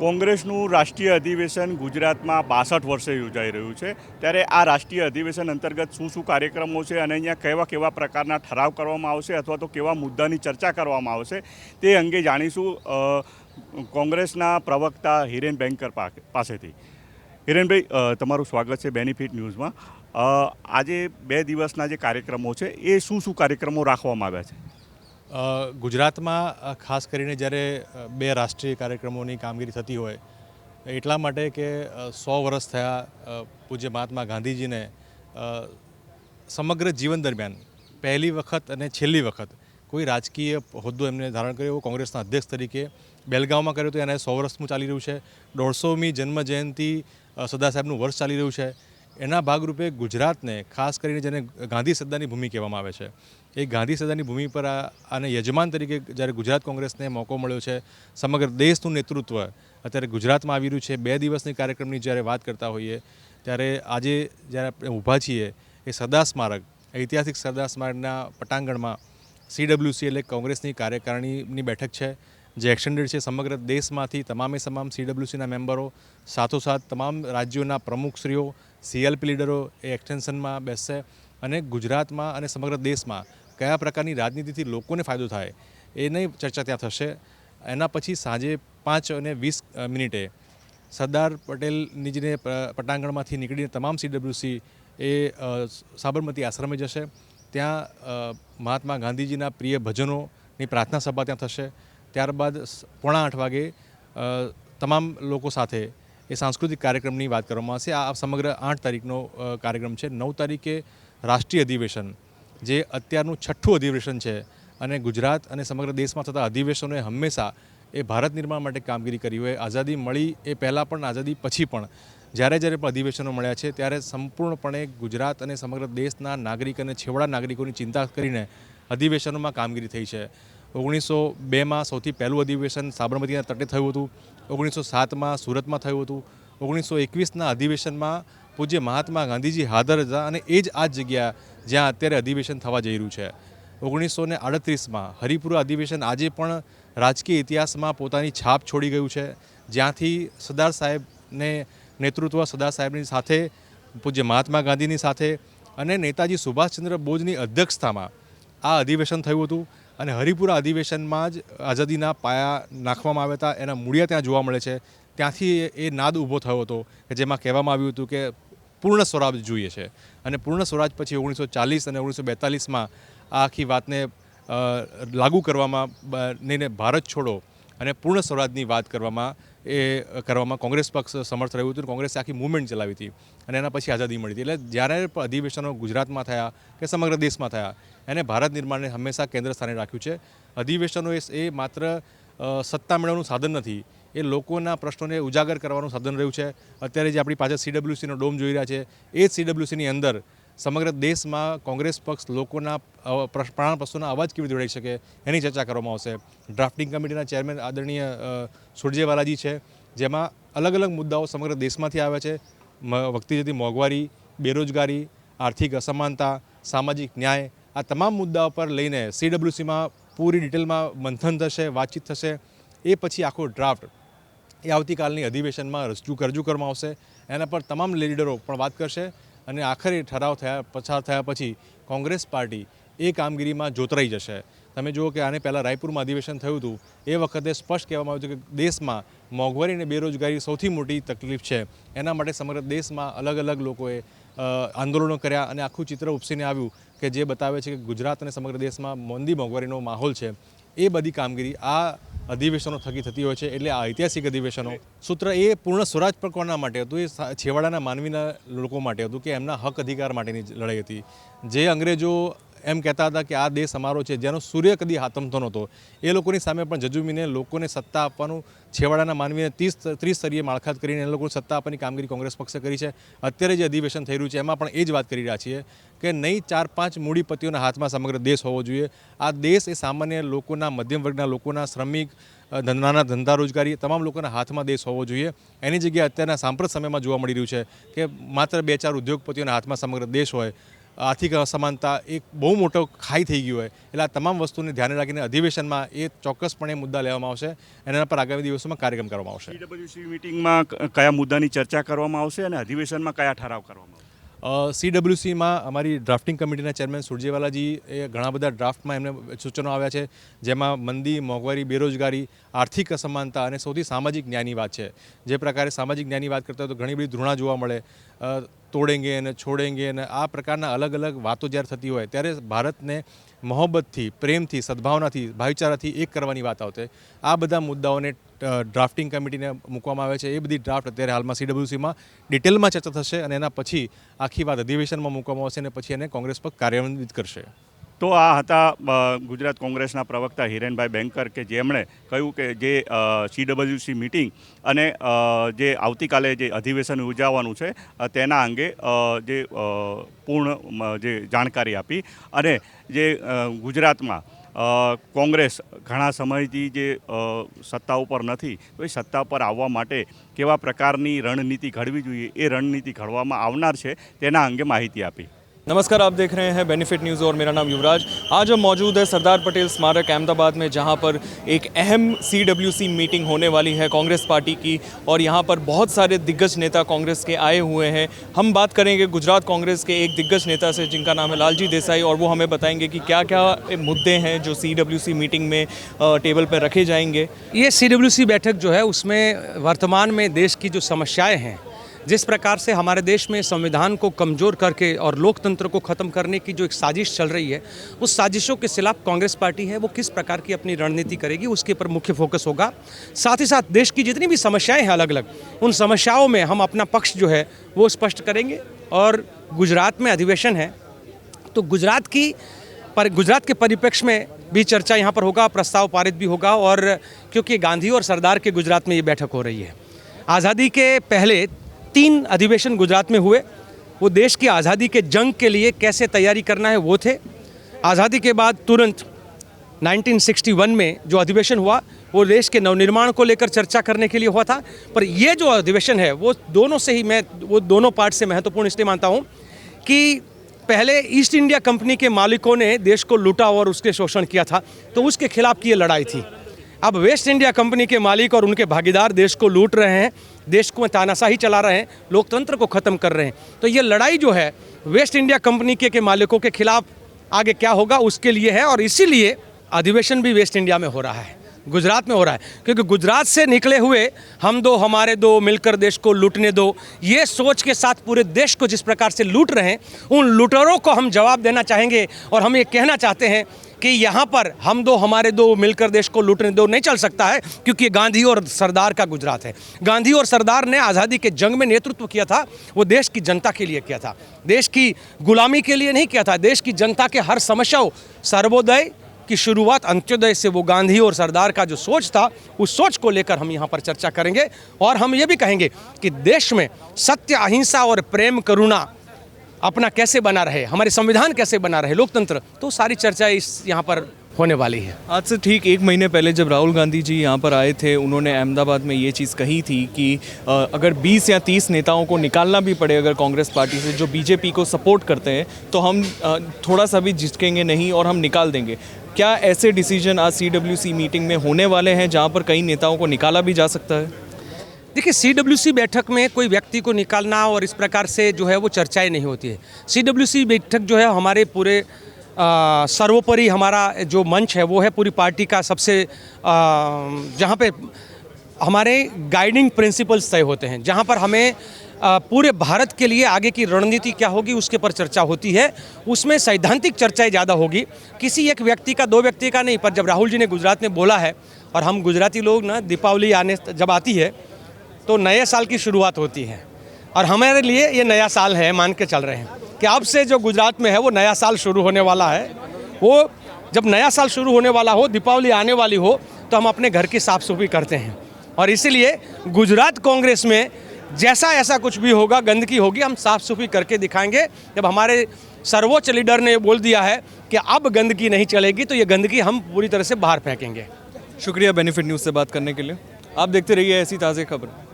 કોંગ્રેસનું રાષ્ટ્રીય અધિવેશન ગુજરાતમાં બાસઠ વર્ષે યોજાઈ રહ્યું છે. ત્યારે આ રાષ્ટ્રીય અધિવેશન અંતર્ગત શું શું કાર્યક્રમો છે અને અહીંયા કેવા કેવા પ્રકારના ઠરાવ કરવામાં આવશે અથવા તો કેવા મુદ્દાની ચર્ચા કરવામાં આવશે તે અંગે જાણીશું કોંગ્રેસના પ્રવક્તા હિરેન બેંકર પાસેથી. હિરેનભાઈ તમારું સ્વાગત છે બેનિફિટ ન્યૂઝમાં. આજે બે દિવસના જે કાર્યક્રમો છે, એ શું શું કાર્યક્રમો રાખવામાં આવ્યા છે? ગુજરાતમાં ખાસ કરીને જ્યારે બે રાષ્ટ્રીય કાર્યક્રમોની કામગીરી થતી હોય, એટલા માટે કે સો વર્ષ થયા પૂજ્ય મહાત્મા ગાંધીજીને સમગ્ર જીવન દરમિયાન, પહેલી વખત અને છેલ્લી વખત કોઈ રાજકીય હોદ્દો એમને ધારણ કર્યો એવો કોંગ્રેસના અધ્યક્ષ તરીકે બેલગાંવમાં કર્યો તો એને સો વર્ષનું ચાલી રહ્યું છે. દોઢસોમી જન્મ જયંતિ સરદાર સાહેબનું વર્ષ ચાલી રહ્યું છે. એના ભાગરૂપે ગુજરાતને, ખાસ કરીને જેને ગાંધી સદ્દાની ભૂમિ કહેવામાં આવે છે એ ગાંધી સદાની ભૂમિ પર આ આને યજમાન તરીકે જ્યારે ગુજરાત કોંગ્રેસને મોકો મળ્યો છે, સમગ્ર દેશનું નેતૃત્વ અત્યારે ગુજરાતમાં આવી રહ્યું છે. બે દિવસની કાર્યક્રમની જ્યારે વાત કરતા હોઈએ, ત્યારે આજે જ્યારે આપણે ઊભા છીએ, એ સરદાર સ્મારક, ઐતિહાસિક સરદાર સ્મારકના પટાંગણમાં સીડબ્લ્યુસી એટલે કોંગ્રેસની કાર્યકારિણીની બેઠક છે, જે એક્સટેન્ડેડ છે સમગ્ર દેશમાંથી તમામે તમામ સીડબ્લ્યુસીના મેમ્બરો, સાથોસાથ તમામ રાજ્યોના પ્રમુખશ્રીઓ સીએલપી લીડરો એ એક્સટેન્શનમાં બેસશે અને ગુજરાતમાં અને સમગ્ર દેશમાં કયા પ્રકારની રાજનીતિથી લોકોને ફાયદો થાય એની ચર્ચા ત્યાં થશે. એના પછી સાંજે પાંચ અને વીસ મિનિટે સરદાર પટેલની જે પટાંગણમાંથી નીકળીને તમામ સીડબ્લ્યુસી એ સાબરમતી આશ્રમે જશે. ત્યાં મહાત્મા ગાંધીજીના પ્રિય ભજનોની પ્રાર્થના સભા ત્યાં થશે. ત્યારબાદ પોણા આઠ વાગે તમામ લોકો સાથે એ સાંસ્કૃતિક કાર્યક્રમની વાત કરવામાં આવશે. આ સમગ્ર આઠ તારીખનો કાર્યક્રમ છે. નવ તારીખે રાષ્ટ્રીય અધિવેશન. જે અત્યારનું છઠ્ઠું અધિવેશન છે અને ગુજરાત અને સમગ્ર દેશમાં થતા અધિવેશનોએ હંમેશા એ ભારત નિર્માણ માટે કામગીરી કરી હોય. આઝાદી મળી એ પહેલાં પણ, આઝાદી પછી પણ. જ્યારે જ્યારે પણ અધિવેશનો મળ્યા છે, ત્યારે સંપૂર્ણપણે ગુજરાત અને સમગ્ર દેશના નાગરિક અને છેવાડા નાગરિકોની ચિંતા કરીને અધિવેશનોમાં કામગીરી થઈ છે. ઓગણીસો બેમાં સૌથી પહેલું અધિવેશન સાબરમતીના તટે થયું હતું. ઓગણીસો સાતમાં સુરતમાં થયું હતું. ઓગણીસો એકવીસના અધિવેશનમાં પૂજ્ય મહાત્મા ગાંધીજી હાજર હતા અને એ જ આ જગ્યા જ્યાં અત્યારે અધિવેશન થવા જઈ રહ્યું છે. ઓગણીસો ને આડત્રીસમાં હરિપુરા અધિવેશન આજે પણ રાજકીય ઇતિહાસમાં પોતાની છાપ છોડી ગયું છે. જ્યાંથી સરદાર સાહેબને નેતૃત્વ સરદાર સાહેબની સાથે, પૂજ્ય મહાત્મા ગાંધીની સાથે અને નેતાજી સુભાષચંદ્ર બોઝની અધ્યક્ષતામાં આ અધિવેશન થયું હતું અને હરિપુરા અધિવેશનમાં જ આઝાદીના પાયા નાખવામાં આવ્યા હતા. એના મૂળિયા ત્યાં જોવા મળે છે. ત્યાંથી એ- નાદ ઊભો થયો હતો કે જેમાં કહેવામાં આવ્યું હતું કે પૂર્ણ સ્વરાજ જોઈએ છે. અને પૂર્ણ સ્વરાજ પછી ઓગણીસો ચાલીસ અને ઓગણીસો બેતાલીસમાં આ આખી વાતને લાગુ કરવામાં નહીં ભારત છોડો અને પૂર્ણ સ્વરાજની વાત કરવામાં એ, કરવામાં કોંગ્રેસ પક્ષ સમર્થ રહ્યું હતું કોંગ્રેસે આખી મુવમેન્ટ ચલાવી હતી અને એના પછી આઝાદી મળી હતી. એટલે જ્યારે અધિવેશનો ગુજરાતમાં થયા કે સમગ્ર દેશમાં થયા, એને ભારત નિર્માણને હંમેશા કેન્દ્ર સ્થાને રાખ્યું છે. અધિવેશનો એ માત્ર સત્તા મેળવવાનું સાધન નથી એ લોકોના પ્રશ્નોને ઉજાગર કરવાનું સાધન રહ્યું છે. અત્યારે જે આપણી પાછળ સીડબ્લ્યુસીનો ડોમ જોઈ રહ્યા છે, એ જ સીડબ્લ્યુસીની અંદર સમગ્ર દેશમાં કોંગ્રેસ પક્ષ લોકોના પ્રાણ પ્રશ્નોના અવાજ કેવી રીતે જોડાઈ શકે એની ચર્ચા કરવામાં આવશે. ડ્રાફ્ટિંગ કમિટીના ચેરમેન આદરણીય સુરજેવાલાજી છે, જેમાં અલગ અલગ મુદ્દાઓ સમગ્ર દેશમાંથી આવ્યા છે. વધતી જતી મોંઘવારી, બેરોજગારી, આર્થિક અસમાનતા, સામાજિક ન્યાય, આ તમામ મુદ્દાઓ પર લઈને સીડબ્લ્યુસીમાં પૂરી ડિટેલમાં મંથન થશે, વાતચીત થશે. એ પછી આખો ડ્રાફ્ટ એ આવતીકાલની અધિવેશનમાં રજૂ રજૂ કરવામાં આવશે. એના પર તમામ લીડરો પણ વાત કરશે અને આખરે ઠરાવ થયા, પસાર થયા પછી કોંગ્રેસ પાર્ટી એ કામગીરીમાં જોતરાઈ જશે. તમે જુઓ કે આને પહેલાં રાયપુરમાં અધિવેશન થયું હતું. એ વખતે સ્પષ્ટ કહેવામાં આવ્યું હતું કે દેશમાં મોંઘવારી અને બેરોજગારી સૌથી મોટી તકલીફ છે. એના માટે સમગ્ર દેશમાં અલગ અલગ લોકોએ આંદોલનો કર્યા અને આખું ચિત્ર ઉપસીને આવ્યું કે જે બતાવે છે કે ગુજરાત અને સમગ્ર દેશમાં મંદી મોંઘવારીનો માહોલ છે. એ બધી કામગીરી આ અધિવેશનો થકી થતી હોય છે, એટલે આ ઐતિહાસિક અધિવેશનો. સૂત્ર એ પૂર્ણ સ્વરાજ પર કોના માટે હતું, એ છેવાડાના માનવીના લોકો માટે હતું કે એમના હક અધિકાર માટેની લડાઈ હતી. જે અંગ્રેજો એમ કહેતા હતા કે આ દેશ અમારો છે. જેનો સૂર્ય કદી હાથમતો નહોતો. એ લોકોની સામે પણ જજુમીને લોકોને સત્તા આપવાનું છેવાડાના માનવીને ત્રીસ ત્રીસ સ્તરીય માળખાત કરીને એ લોકોને સત્તા આપવાની કામગીરી કોંગ્રેસ પક્ષે કરી છે. અત્યારે જે અધિવેશન થઈ રહ્યું છે, એમાં પણ એ જ વાત કરી રહ્યા છીએ કે નહીં ચાર પાંચ મૂડીપતિઓના હાથમાં સમગ્ર દેશ હોવો જોઈએ. આ દેશ એ સામાન્ય લોકોના, મધ્યમ વર્ગના લોકોના, શ્રમિક ધંધાના ધંધા રોજગારી તમામ લોકોના હાથમાં દેશ હોવો જોઈએ. એની જગ્યાએ અત્યારના સાંપ્રત સમયમાં જોવા મળી રહ્યું છે કે માત્ર બે ચાર ઉદ્યોગપતિઓના હાથમાં સમગ્ર દેશ હોય. આર્થિક અસમાનતા એક બહુ મોટો ખાઈ થઈ ગયો હોય. એટલે આ તમામ વસ્તુને ધ્યાને રાખીને અધિવેશનમાં એ ચોક્કસપણે મુદ્દા લેવામાં આવશે એના પર આગામી દિવસોમાં કાર્યક્રમ કરવામાં આવશે. મીટિંગમાં કયા મુદ્દાની ચર્ચા કરવામાં આવશે અને અધિવેશનમાં કયા ઠરાવ કરવામાં આવશે? સીડબ્લ્યુસીમાં અમારી ડ્રાફ્ટિંગ કમિટીના ચેરમેન સુરજેવાલાજી એ ઘણા બધા ડ્રાફ્ટમાં એમને સૂચનો આવ્યા છે, જેમાં મંદી, મોંઘવારી, બેરોજગારી, આર્થિક અસમાનતા અને સૌથી સામાજિક ન્યાયની વાત છે. જે પ્રકારે સામાજિક ન્યાયની વાત કરતા તો ઘણી બધી ધૃણા જોવા મળે. તોડેંગે અને છોડેંગે અને આ પ્રકારના અલગ અલગ વાતો જ્યારે થતી હોય ત્યારે ભારતને મોહબ્બતથી, પ્રેમથી, સદભાવનાથી, ભાઈચારાથી એક કરવાની વાત આવશે આ બધા મુદ્દાઓને ડ્રાફ્ટિંગ કમિટીને મૂકવામાં આવે છે. એ બધી ડ્રાફ્ટ અત્યારે હાલમાં સીડબ્લ્યુસીમાં ડિટેલમાં ચર્ચા થશે અને એના પછી આખી વાત અધિવેશનમાં મૂકવામાં આવશે અને પછી એને કોંગ્રેસ પર કાર્યાન્વિત કરશે. તો આ હતા ગુજરાત કોંગ્રેસના પ્રવક્તા હિરેનભાઈ બેંકર કે જેમણે કહ્યું કે જે સીડબ્લ્યુસી મિટિંગ અને જે આવતીકાલે જે અધિવેશન યોજાવાનું છે તેના અંગે જે પૂર્ણ જે જાણકારી આપી અને જે ગુજરાતમાં કોંગ્રેસ ઘણા સમયથી જે સત્તા ઉપર નથી, તો એ સત્તા પર આવવા માટે કેવા પ્રકારની રણનીતિ ઘડવી જોઈએ, એ રણનીતિ ઘડવામાં આવનાર છે, તેના અંગે માહિતી આપી. नमस्कार, आप देख रहे हैं बेनिफिट न्यूज़ और मेरा नाम युवराज। आज हम मौजूद है सरदार पटेल स्मारक अहमदाबाद में, जहाँ पर एक अहम सीडब्ल्यूसी मीटिंग होने वाली है कांग्रेस पार्टी की, और यहाँ पर बहुत सारे दिग्गज नेता कांग्रेस के आए हुए हैं। हम बात करेंगे गुजरात कांग्रेस के एक दिग्गज नेता से, जिनका नाम है लालजी देसाई, और वो हमें बताएँगे कि क्या क्या मुद्दे हैं जो सीडब्ल्यूसी मीटिंग में टेबल पर रखे जाएँगे। ये सीडब्ल्यूसी बैठक जो है, उसमें वर्तमान में देश की जो समस्याएँ हैं जिस प्रकार से हमारे देश में संविधान को कमज़ोर करके और लोकतंत्र को ख़त्म करने की जो एक साजिश चल रही है, उस साजिशों के खिलाफ कांग्रेस पार्टी है, वो किस प्रकार की अपनी रणनीति करेगी, उसके ऊपर मुख्य फोकस होगा। साथ ही साथ देश की जितनी भी समस्याएँ हैं अलग अलग उन समस्याओं में हम अपना पक्ष जो है, वो स्पष्ट करेंगे। और गुजरात में अधिवेशन है तो गुजरात की पर, गुजरात के परिप्रेक्ष्य में भी चर्चा यहाँ पर होगा, प्रस्ताव पारित भी होगा और क्योंकि गांधी और सरदार के गुजरात में ये बैठक हो रही है। आज़ादी के पहले तीन अधिवेशन गुजरात में हुए। वो देश की आज़ादी के जंग के लिए कैसे तैयारी करना है, वो थे। आज़ादी के बाद तुरंत 1961 में जो अधिवेशन हुआ, वो देश के नवनिर्माण को लेकर चर्चा करने के लिए हुआ था। पर ये जो अधिवेशन है, वो दोनों से ही मैं, वो दोनों पार्ट से महत्वपूर्ण इसलिए मानता हूँ कि पहले ईस्ट इंडिया कंपनी के मालिकों ने देश को लूटा और उसके शोषण किया था तो उसके खिलाफ की ये लड़ाई थी। अब वेस्ट इंडिया कंपनी के मालिक और उनके भागीदार देश को लूट रहे हैं देश को तानाशाही चला रहे हैं लोकतंत्र को ख़त्म कर रहे हैं। तो ये लड़ाई जो है वेस्ट इंडिया कंपनी के, के मालिकों के खिलाफ आगे क्या होगा उसके लिए है और इसीलिए अधिवेशन भी वेस्ट इंडिया में हो रहा है गुजरात में हो रहा है। क्योंकि गुजरात से निकले हुए हम दो हमारे दो मिलकर देश को लूटने दो ये सोच के साथ पूरे देश को जिस प्रकार से लूट रहे हैं उन लूटरों को हम जवाब देना चाहेंगे और हम ये कहना चाहते हैं कि यहाँ पर हम दो, हमारे दो मिलकर देश को लूटने दो नहीं चल सकता है, क्योंकि गांधी और सरदार का गुजरात है। गांधी और सरदार ने आज़ादी के जंग में नेतृत्व किया था, वो देश की जनता के लिए किया था। देश की गुलामी के लिए नहीं किया था, देश की जनता के हर समस्याओं सर्वोदय की शुरुआत अंत्योदय से वो गांधी और सरदार का जो सोच था, उस सोच को लेकर हम यहाँ पर चर्चा करेंगे। और हम ये भी कहेंगे कि देश में सत्य, अहिंसा और प्रेम करुणा अपना कैसे बना रहे, हमारे संविधान कैसे बना रहे, लोकतंत्र तो सारी चर्चा इस यहाँ पर होने वाली है। आज से ठीक एक महीने पहले जब राहुल गांधी जी यहाँ पर आए थे, उन्होंने अहमदाबाद में ये चीज़ कही थी कि अगर 20 या 30 नेताओं को निकालना भी पड़े, अगर कांग्रेस पार्टी से जो बीजेपी को सपोर्ट करते हैं तो हम थोड़ा सा भी झिझकेंगे नहीं और हम निकाल देंगे। क्या ऐसे डिसीज़न आज सी मीटिंग में होने वाले हैं जहाँ पर कई नेताओं को निकाला भी जा सकता है? देखिए सी डब्ल्यू सी बैठक में कोई व्यक्ति को निकालना और इस प्रकार से जो है वो चर्चाएँ नहीं होती है। सी डब्ल्यू सी बैठक जो है हमारे पूरे सर्वोपरि हमारा जो मंच है, वो है पूरी पार्टी का सबसे जहाँ पे हमारे गाइडिंग प्रिंसिपल्स तय होते हैं, जहाँ पर हमें पूरे भारत के लिए आगे की रणनीति क्या होगी, उसके पर चर्चा होती है। उसमें सैद्धांतिक चर्चाएँ ज़्यादा होगी। किसी एक व्यक्ति का, दो व्यक्ति का नहीं, पर जब राहुल जी ने गुजरात में बोला है, और हम गुजराती लोग ना, दीपावली आने जब आती है तो नए साल की शुरुआत होती है। और हमारे लिए ये नया साल है, मान के चल रहे हैं। कि अब से जो गुजरात में है, वो नया साल शुरू होने वाला है। वो जब नया साल शुरू होने वाला हो, दीपावली आने वाली हो तो हम अपने घर की साफ़ सफ़ाई करते हैं। और इसीलिए गुजरात कांग्रेस में जैसा ऐसा कुछ भी होगा, गंदगी होगी, हम साफ़ सफ़ाई करके दिखाएँगे। जब हमारे सर्वोच्च लीडर ने बोल दिया है कि अब गंदगी नहीं चलेगी तो ये गंदगी हम पूरी तरह से बाहर फेंकेंगे। शुक्रिया बेनिफिट न्यूज़ से बात करने के लिए। आप देखते रहिए ऐसी ताज़ी खबर।